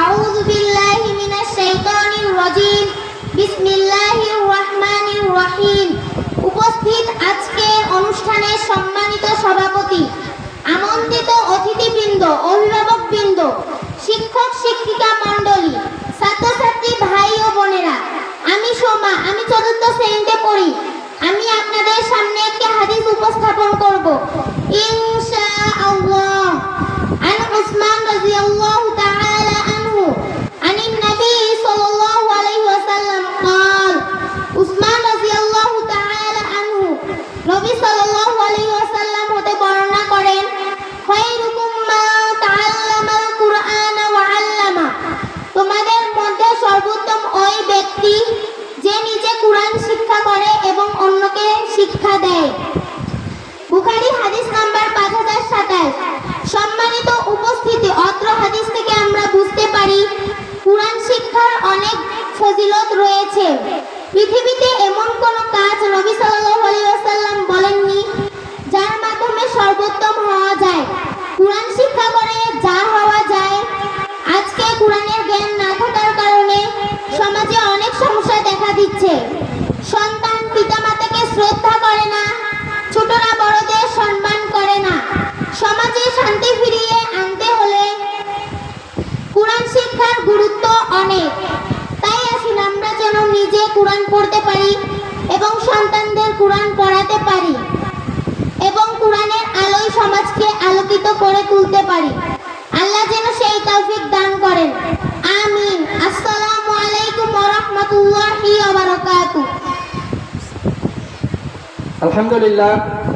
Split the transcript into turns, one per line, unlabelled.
أعوذ بالله من الشيطان الرجيم. بسم الله الرحمن الرحيم. উপস্থিত আজকে অনুষ্ঠানে সম্মানিত সভাপতি, আমন্ত্রিত অতিথিবৃন্দ, অভিভাবকবৃন্দ, শিক্ষক শিক্ষিকা মণ্ডলী, ছাত্রছাত্রী ভাই ও বোন ব্যক্তি যে নিজে কুরআন শিক্ষা করে এবং অন্যকে শিক্ষা দেয়। বুখারী হাদিস নাম্বার পাঁচ হাজার সাতাশ। সম্মানিত উপস্থিতি, অত্র হাদিস থেকে আমরা বুঝতে পারি, কুরআন শিক্ষার অনেক ফজিলত রয়েছে। পৃথিবীতে এমন কোন কাজ নবী ওয়াসাল্লাম বলেননি, যার মাধ্যমে সর্বোত্তম হওয়া যায়। কুরআন শিক্ষা করে যা হওয়া যায় আজকে কুরআনের জ্ঞান না থাকার কারণে সমাজে অনেক সমস্যা দেখা দিচ্ছে সন্তান পিতামাতাকে শ্রদ্ধা করে না, ছোটরা বড়দের সম্মান করে না। সমাজে শান্তি ফিরিয়ে আনতে হলে কোরআন শিক্ষার গুরুত্ব অনেক। তাই আসুন আমরা যেন নিজে কোরআন পড়তে পারি এবং সন্তানদের কোরআন পড়াতে পারি এবং কোরআনের আলোয় সমাজকে আলোকিত করে তুলতে পারি। الحمد
لله